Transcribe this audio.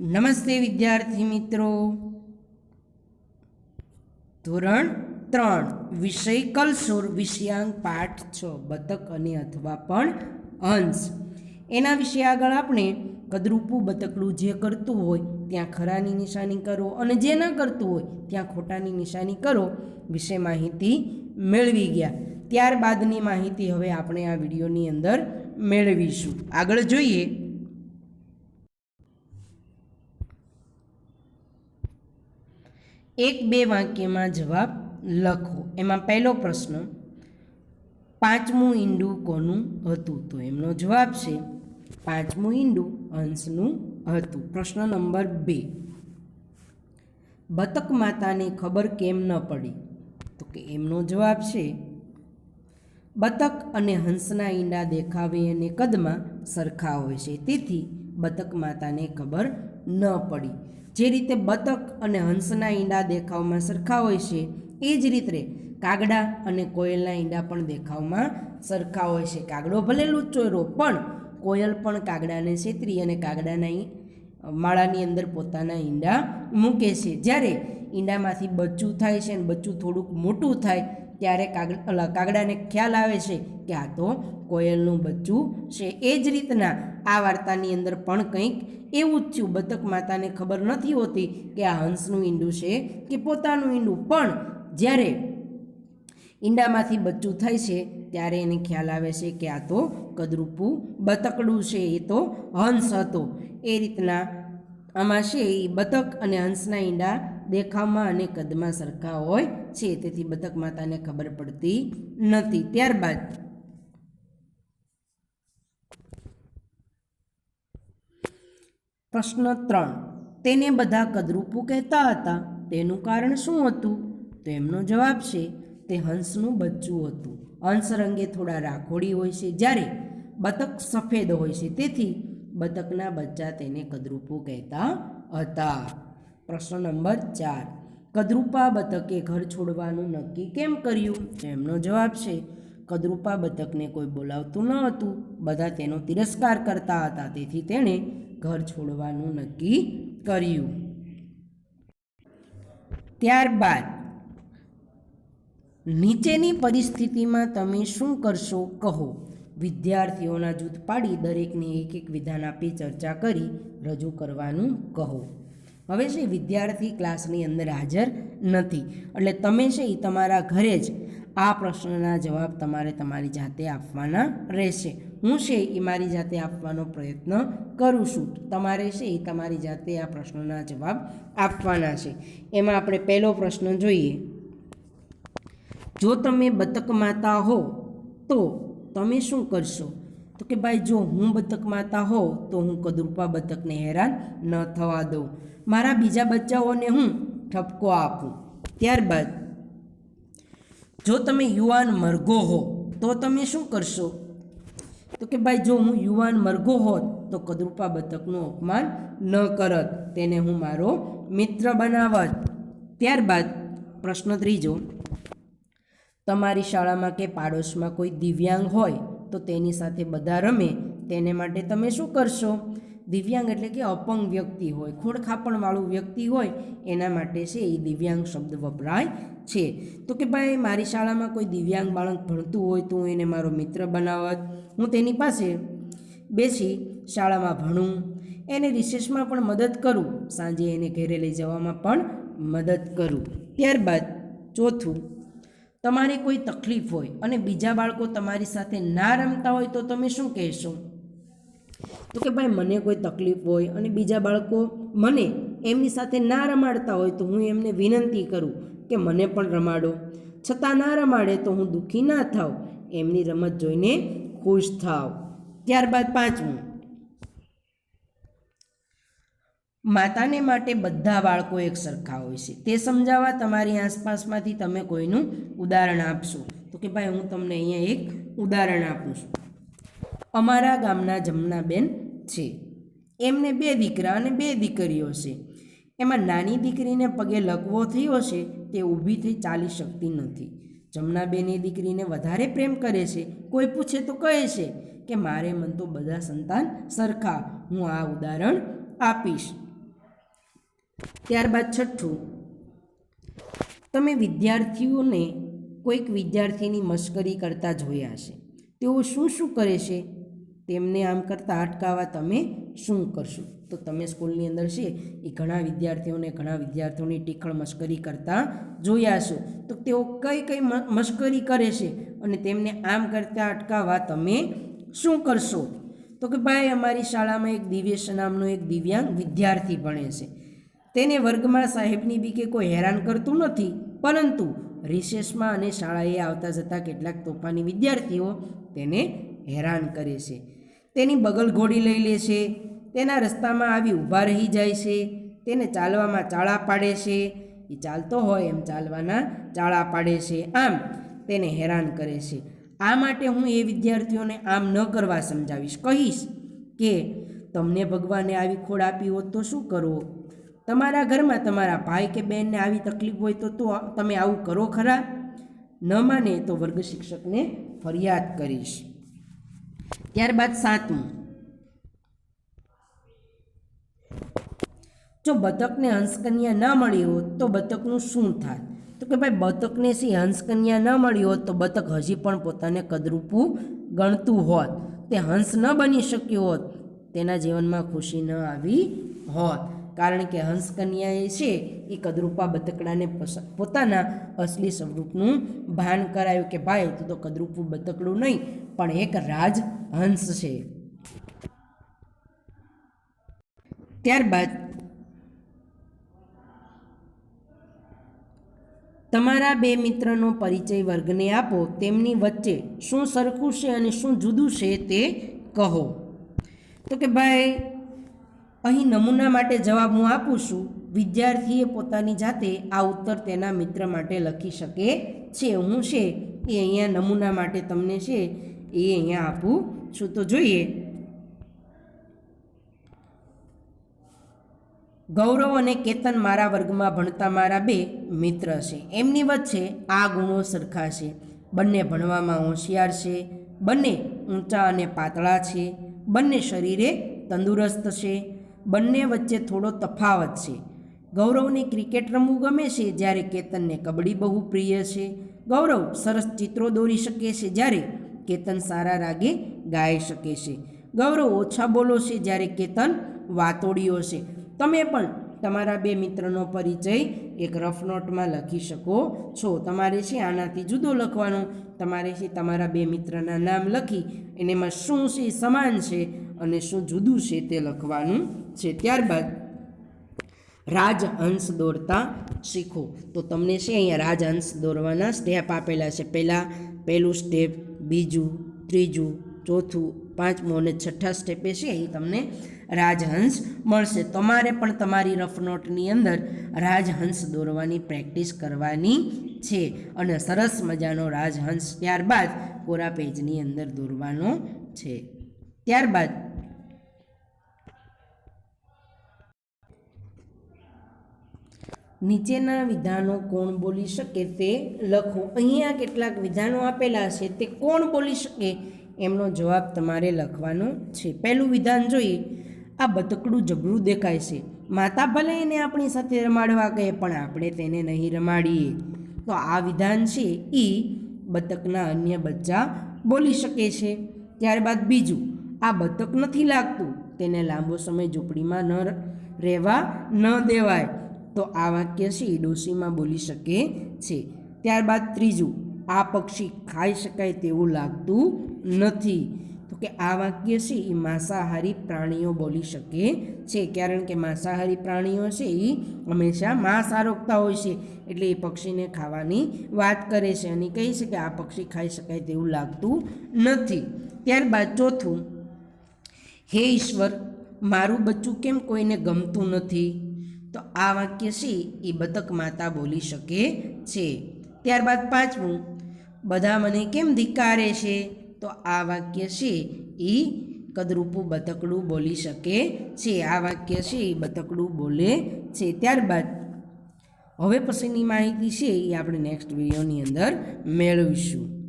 નમસ્તે વિદ્યાર્થી મિત્રો. ધોરણ ત્રણ, વિષય કલસુર વિષયાંક પાઠ છ, બતક અને અથવા પણ હંસ એના વિશે આગળ આપણે કદરૂપું બતકડું જે કરતું હોય, ત્યાં ખરાની નિશાની કરો અને જે ન કરતું હોય, ત્યાં ખોટાની નિશાની કરો, વિશે માહિતી મેળવી ગયા. ત્યારબાદની માહિતી હવે આપણે આ વિડીયોની અંદર મેળવીશું. આગળ જોઈએ એક બે વાક્યમાં જવાબ લખો. એમાં પહેલો પ્રશ્ન, પાંચમું ઈંડું કોનું હતું? તો એમનો જવાબ છે, પાંચમું ઈંડું હંસનું હતું. પ્રશ્ન નંબર બે, બતક માતાને ખબર કેમ ન પડી? તો કે એમનો જવાબ છે, બતક અને હંસના ઈંડા દેખાવે અને કદમાં સરખા હોય છે. તેથી બતક માતાને ખબર ન પડી. જે રીતે બતક અને હંસના ઈંડા દેખાવમાં સરખા હોય છે, એ જ રીતે કાગડા અને કોયલના ઈંડા પણ દેખાવમાં સરખા હોય છે. કાગડો ભલે લુચોયરો, પણ કોયલ પણ કાગડાને છેતરી અને કાગડાના માળાની અંદર પોતાના ઈંડા મૂકે છે. જ્યારે ઈંડામાંથી બચ્ચું થાય છે અને બચ્ચું થોડુંક મોટું થાય ત્યારે કાગડ કાગડાને ખ્યાલ આવે છે કે આ તો કોયલનું બચ્ચું છે. એ જ રીતના આ વાર્તાની અંદર પણ કંઈક એવું જ થયું. બતક માતાને ખબર નથી હોતી કે આ હંસનું ઈંડું છે કે પોતાનું ઈંડું. પણ જ્યારે ઈંડામાંથી બચ્ચું થાય છે, ત્યારે એને ખ્યાલ આવે છે કે આ તો કદરૂપું બતકડું છે. એ તો હંસ હતો. એ રીતના આમાં છે એ બતક અને હંસના ઈંડા દેખાવમાં અને કદમાં સરખા હોય છે. તેથી બતક માતાને ખબર પડતી નથી. ત્યારબાદ પ્રશ્ન ત્રણ. તેને બધા કદરૂપું કહેતા હતા. તેનું કારણ શું હતું? તો એમનો જવાબ છે, તે હંસનું બચ્ચું હતું. હંસ રંગે થોડા રાખોડી હોય છે જ્યારે બતક સફેદ હોય છે. તેથી બતકના બચ્ચા તેને કદરૂપું કહેતા હતા. પ્રશ્ન નંબર ચાર. કદરૂપા બતકે ઘર છોડવાનું નક્કી કેમ કર્યું? એમનો જવાબ છે, કદરૂપા બતકને કોઈ બોલાવતું ન હતું. બધા તેનો તિરસ્કાર કરતા હતા, તેથી તેણે ઘર છોડવાનું નક્કી કર્યું. ત્યારબાદ, નીચેની પરિસ્થિતિમાં તમે શું કરશો કહો? વિદ્યાર્થીઓના જૂથ પાડી દરેકને એક એક વિધાન આપી ચર્ચા કરી, રજૂ કરવાનું કહો. હવે છે, વિદ્યાર્થી ક્લાસની અંદર હાજર નથી. એટલે તમે છે એ તમારા ઘરે જ આ પ્રશ્નના જવાબ તમારે તમારી જાતે આપવાના રહેશે. હું છે એ મારી જાતે આપવાનો પ્રયત્ન કરું છું. તમારે છે એ તમારી જાતે આ પ્રશ્નના જવાબ આપવાના છે. એમાં આપણે પહેલો પ્રશ્ન જોઈએ. જો તમે બતક માતા હો, તો તમે શું કરશો? તો કે ભાઈ જો હું બતક માતા હો તો હું કદરૂપા બતકને હેરાન ન થવા દઉં. મારા બીજા બચ્ચાઓને હું ઠપકો આપું. ત્યારબાદ, જો તમે યુવાન મરઘો હો, તો તમે શું કરશો? તો કે ભાઈ જો હું યુવાન મરઘો હોત, તો કદરૂપા બતકનું અપમાન ન કરત. તેને હું મારો મિત્ર બનાવત. ત્યારબાદ પ્રશ્ન ત્રીજો તમારી શાળામાં કે પાડોશમાં કોઈ દિવ્યાંગ હોય તો તેની સાથે બધા રમે, તેને માટે તમે શું કરશો? દિવ્યાંગ એટલે કે અપંગ વ્યક્તિ હોય, ખોડખાપણવાળું વ્યક્તિ હોય, એના માટે છે એ દિવ્યાંગ શબ્દ વપરાય છે. તો કે ભાઈ, મારી શાળામાં કોઈ દિવ્યાંગ બાળક ભણતું હોય તો હું એને મારો મિત્ર બનાવત. હું તેની પાસે બેસી શાળામાં ભણું. એને રિસેસમાં પણ મદદ કરું. સાંજે એને ઘરે લઈ જવામાં પણ મદદ કરું. ત્યારબાદ ચોથું તમારે કોઈ તકલીફ હોય અને બીજા બાળકો તમારી સાથે ના રમતા હોય તો તમે શું કહેશો? તો કે ભાઈ, મને કોઈ તકલીફ હોય અને બીજા બાળકો મને એમની સાથે ના રમાડતા હોય તો હું એમને વિનંતી કરું કે મને પણ રમાડો. છતાં ના રમાડે તો હું દુઃખી ના થાવ એમની રમત જોઈને ખુશ થાવ ત્યારબાદ પાંચમું. માતાને માટે બધા બાળકો એક સરખા હોય છે. તે સમજાવવા તમારી આસપાસમાંથી તમે કોઈનું ઉદાહરણ આપશો. તો કે ભાઈ, હું તમને અહીંયા એક ઉદાહરણ આપું છું. અમારા ગામના જમનાબેન છે. એમને બે દીકરા અને બે દીકરીઓ છે. એમાં નાની દીકરીને પગે લકવો થયો છે, તે ઊભી થઈ ચાલી શકતી નથી. જમનાબેન એ દીકરીને વધારે પ્રેમ કરે છે. કોઈ પૂછે તો કહે છે કે, મારે મન તો બધા સંતાન સરખા. હું આ ઉદાહરણ આપીશ. ત્યારબાદ છઠ્ઠું. તમે વિદ્યાર્થીઓને કોઈક વિદ્યાર્થીની મશ્કરી કરતા જોયા હશે. તેઓ શું શું કરે છે? તેમને આમ કરતાં અટકાવવા તમે શું કરશો? તો તમે સ્કૂલની અંદર છે એ ઘણા વિદ્યાર્થીઓને ઘણા વિદ્યાર્થીઓની ટીખળ મશ્કરી કરતા જોયા છો તો તેઓ કઈ કઈ મશ્કરી કરે છે અને તેમને આમ કરતાં અટકાવવા તમે શું કરશો? તો કે ભાઈ અમારી શાળામાં એક દિવ્યેશ નામનો એક દિવ્યાંગ વિદ્યાર્થી ભણે છે. તેને વર્ગમાં સાહેબની બી કે કોઈ હેરાન કરતું નથી. પરંતુ રિસેસમાં અને શાળાએ આવતા જતા કેટલાક તોફાની વિદ્યાર્થીઓ તેને હેરાન કરે છે. તેની બગલ ઘોડી લઈ લે છે. તેના રસ્તામાં આવી ઊભા રહી જાય છે. તેને ચાલવામાં ચાળા પાડે છે. એ ચાલતો હોય એમ ચાલવાના ચાળા પાડે છે. આમ તેને હેરાન કરે છે. આ માટે હું એ વિદ્યાર્થીઓને આમ ન કરવા સમજાવીશ. કહીશ કે, તમને ભગવાને આવી ખોડ આપી હોત તો શું કરવો તમારા ઘરમાં તમારા ભાઈ કે બહેનને આવી તકલીફ હોય તો તમે આવું કરો ખરા? ન માને તો વર્ગ શિક્ષકને ફરિયાદ કરીશ. ત્યારબાદ સાતમું. જો બતકને હંસકન્યા ન મળી હોત તો બતકનું શું થાય? તો કે ભાઈ, બતકને સી હંસકન્યા ન મળી હોત તો બતક હજી પણ પોતાને કદરૂપું ગણતું હોત. તે હંસ ન બની શક્યું હોત, તેના જીવનમાં ખુશી ન આવી હોત. કારણ કે હંસકન્યાએ છે એ કદરૂપા બતકડાને પોતાના અસલી સ્વરૂપનું ભાન કરાયું કે ભાઈ તું તો કદરૂપું બતકડું નહીં, પણ એક રાજ હંસ છે. ત્યારબાદ તમારા બે મિત્રનો પરિચય વર્ગને આપો, તેમની વચ્ચે શું સરખું છે અને શું જુદું છે તે કહો. તો કે ભાઈ અહીં નમૂના માટે જવાબ હું આપું છું. વિદ્યાર્થીએ પોતાની જાતે આ ઉત્તર તેના મિત્ર માટે લખી શકે છે. હું છે એ અહીંયા નમૂના માટે તમને છે એ અહીંયા આપું છું. તો જોઈએ. ગૌરવ અને કેતન મારા વર્ગમાં ભણતા મારા બે મિત્ર છે. એમની વચ્ચે આ ગુણો સરખા છે. બંને ભણવામાં હોશિયાર છે. બંને ઊંચા અને પાતળા છે. બંને શરીરે તંદુરસ્ત છે. બંને વચ્ચે થોડો તફાવત છે. ગૌરવને ક્રિકેટ રમવું ગમે છે જ્યારે કેતનને કબડ્ડી બહુ પ્રિય છે. ગૌરવ સરસ ચિત્રો દોરી શકે છે જ્યારે કેતન સારા રાગે ગાઈ શકે છે. ગૌરવ ઓછા બોલો છે જ્યારે કેતન વાતોડીઓ છે. તમે પણ તમારા બે મિત્રનો પરિચય એક રફ નોટમાં લખી શકો છો. તમારે છે આનાથી જુદો લખવાનો. તમારે છે તમારા બે મિત્રના નામ લખી. એનેમાં શું છે, સમાન છે અને શું જુદું છે તે લખવાનું છે ત્યારબાદ રાજહંસ દોરતા શીખો. તો તમને છે અહીંયા રાજહંસ દોરવાના સ્ટેપ આપેલા છે. પહેલાં પહેલું સ્ટેપ બીજું, ત્રીજું, ચોથું, પાંચમું અને છઠ્ઠા સ્ટેપે છે. એ તમને રાજહંસ મળશે. તમારે પણ તમારી રફ નોટની અંદર રાજહંસ દોરવાની પ્રેક્ટિસ કરવાની છે. અને સરસ મજાનો રાજહંસ ત્યારબાદ કોરા પેજની અંદર દોરવાનો છે. ત્યારબાદ નીચેના વિધાનો કોણ બોલી શકે તે લખો. અહીંયા કેટલાક વિધાનો આપેલા છે તે કોણ બોલી શકે એમનો જવાબ તમારે લખવાનો છે. પહેલું વિધાન જોઈએ. આ બતકડું જબરું દેખાય છે. માતા ભલે એને આપણી સાથે રમાડવા કહે પણ આપણે તેને નહીં રમાડીએ. તો આ વિધાન છે એ બતકના અન્ય બચ્ચા બોલી શકે છે. ત્યારબાદ બીજું, આ બતક નથી લાગતું. તેને લાંબો સમય ઝૂંપડીમાં ન રહેવા ન દેવાય. તો આ વાક્ય છે, એ ડોશીમાં બોલી શકે છે. ત્યારબાદ ત્રીજું, આ પક્ષી ખાઈ શકાય તેવું લાગતું નથી. તો કે આ વાક્ય છે, એ માંસાહારી પ્રાણીઓ બોલી શકે છે. કારણ કે માંસાહારી પ્રાણીઓ છે, એ હંમેશા માંસ આરોગતા હોય છે, એટલે એ પક્ષીને ખાવાની વાત કરે છે અને કહે છે કે આ પક્ષી ખાઈ શકાય તેવું લાગતું નથી. ત્યારબાદ ચોથું, હે ઈશ્વર, મારું બચ્ચું કેમ કોઈને ગમતું નથી? તો આ વાક્ય છે એ બતક માતા બોલી શકે છે. ત્યારબાદ પાંચમું, બધા મને કેમ ધિક્કારે છે? તો આ વાક્ય છે એ કદરૂપું બતકડું બોલી શકે છે. આ વાક્ય છે એ બતકડું બોલે છે. ત્યારબાદ, હવે પછીની માહિતી છે એ આપણે નેક્સ્ટ વિડીયોની અંદર મેળવીશું.